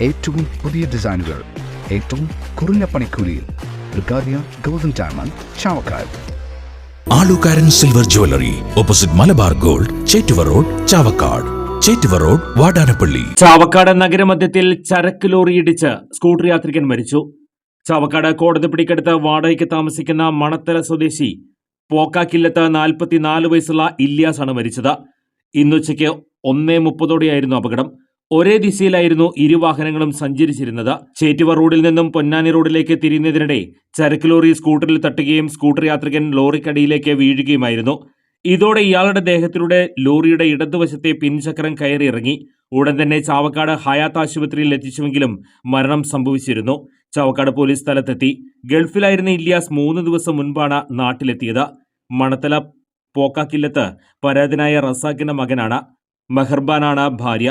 ഏറ്റവും പുതിയ ഡിസൈനുകൾ ഏറ്റവും കുറഞ്ഞ പണിക്കൂലിയിൽ ബ്രിഗാദിയ golden diamond Chavakkad. Alukkaran silver jewellery opposite Malabar gold Chettuva road Chavakkad. Chettuva road Vadanappally. Chavakkad നഗരമധ്യത്തിൽ ചരക്ക് ലോറി ഇടിച്ച് സ്കൂട്ടർ യാത്രികൻ മരിച്ചു. ചാവക്കാട് കോടതി പിടിക്കടുത്ത് വാടകയ്ക്ക് താമസിക്കുന്ന മണത്തല സ്വദേശി പോക്കാക്കില്ലത്ത് നാൽപ്പത്തിനാല് വയസ്സുള്ള ഇല്യാസാണ് മരിച്ചത്. ഇന്നുച്ചയ്ക്ക് ഒന്നേ മുപ്പതോടെയായിരുന്നു അപകടം. ഒരേ ദിശയിലായിരുന്നു ഇരു വാഹനങ്ങളും സഞ്ചരിച്ചിരുന്നത്. ചേറ്റുവ റോഡിൽ നിന്നും പൊന്നാനി റോഡിലേക്ക് തിരിയുന്നതിനിടെ ചരക്ക് ലോറി സ്കൂട്ടറിൽ തട്ടുകയും സ്കൂട്ടർ യാത്രികൻ ലോറിക്കടിയിലേക്ക് വീഴുകയുമായിരുന്നു. ഇതോടെ ഇയാളുടെ ദേഹത്തിലൂടെ ലോറിയുടെ ഇടതുവശത്തെ പിൻചക്രം കയറിയിറങ്ങി. ഉടൻ തന്നെ ചാവക്കാട് ഹയാത്ത് ആശുപത്രിയിൽ എത്തിച്ചുവെങ്കിലും മരണം സംഭവിച്ചിരുന്നു. ചാവക്കാട് പോലീസ് സ്ഥലത്തെത്തി. ഗൾഫിലായിരുന്ന ഇല്യാസ് മൂന്ന് ദിവസം മുൻപാണ് നാട്ടിലെത്തിയത്. മണത്തല പോക്കാക്കില്ലത്ത് പരാതിനായ റസാഖിന്റെ മകനാണ്. മെഹർബാനാണ് ഭാര്യ.